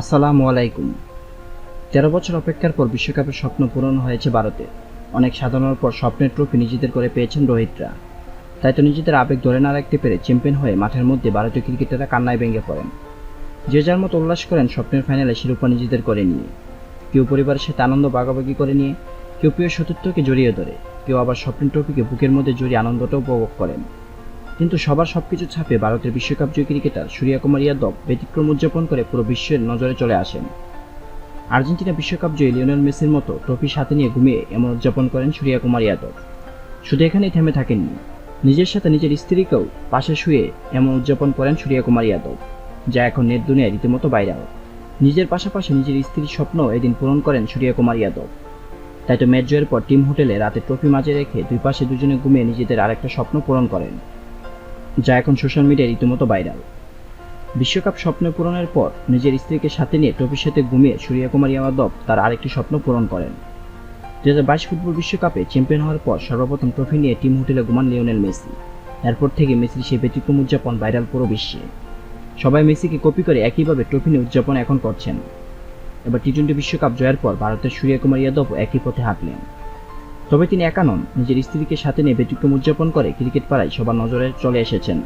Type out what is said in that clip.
আসসালামু আলাইকুম। তেরো বছর অপেক্ষার পর বিশ্বকাপের স্বপ্ন পূরণ হয়েছে ভারতে। অনেক সাধনার পর স্বপ্নের ট্রফি নিজেদের করে পেয়েছেন রোহিতরা। তাই তো নিজেদের আবেগ ধরে না রাখতে পেরে চ্যাম্পিয়ন হয়ে মাঠের মধ্যে ভারতীয় ক্রিকেটাররা কান্নায় ভেঙে পড়েন। যে যার মতো উল্লাস করেন স্বপ্নের ফাইনালে শিরোপা নিজেদের করে নিয়ে। কেউ পরিবারের সাথে আনন্দ ভাগাভাগি করে নিয়ে, কেউ প্রিয় সতীর্থকে জড়িয়ে ধরে, কেউ আবার স্বপ্নের ট্রফিকে বুকের মধ্যে জড়িয়ে আনন্দটা উপভোগ করেন। কিন্তু সবার সবকিছু ছাপে ভারতের বিশ্বকাপ জয়ী ক্রিকেটার সূর্যা কুমার ইয়াদব ব্যতিক্রম উদযাপন করে পুরো বিশ্বের নজরে চলে আসেন। আর্জেন্টিনা বিশ্বকাপ জয়ী লিওনেল মেসির মতো ট্রফি সাথে নিয়ে ঘুমিয়ে এমন উদযাপন করেন সূর্যা কুমার ইয়াদব। শুধু এখানেই থেমে থাকেননি, নিজের সাথে নিজের স্ত্রীকেও পাশে শুয়ে এমন উদযাপন করেন সূর্যা কুমার যাদব যা এখন নেট দুনিয়ায় রীতিমতো বাইরাও নিজের পাশাপাশি নিজের স্ত্রীর স্বপ্ন এদিন পূরণ করেন সূর্যা কুমার ইয়াদব। তাই তো ম্যাচ জয়ের পর টিম হোটেলে রাতে ট্রফি মাঝে রেখে দুই পাশে দুজনে ঘুমিয়ে নিজেদের আরেকটা স্বপ্ন পূরণ করেন। যা এখন সোশ্যাল মিডিয়ায় রীতিমতো ভাইরাল। বিশ্বকাপ স্বপ্ন পূরণের পর নিজের স্ত্রীকে সাথে নিয়ে ট্রফির সাথে ঘুমিয়ে সূর্যকুমার ইয়াদব তার আরেকটি স্বপ্ন পূরণ করেন। দু হাজার বাইশ ফুটবল বিশ্বকাপে চ্যাম্পিয়ন হওয়ার পর সর্বপ্রথম ট্রফি নিয়ে টিম হোটেলে ঘুমান লিওনেল মেসি। এরপর থেকে মেসির সেই ব্যতিক্রম উদযাপন ভাইরাল পুরো বিশ্বে। সবাই মেসিকে কপি করে একইভাবে ট্রফি নিয়ে উদযাপন এখন করছেন। এবার টি টোয়েন্টি বিশ্বকাপ জয়ের পর ভারতের সূর্যকুমার ইয়াদব একই পথে হাঁটলেন। তবে তিনি একা নন। নিজের স্ত্রীকে সাথে নিয়ে ব্যতিক্রম উদযাপন করে ক্রিকেট পাড়ায় সবার নজরে চলে এসেছেন।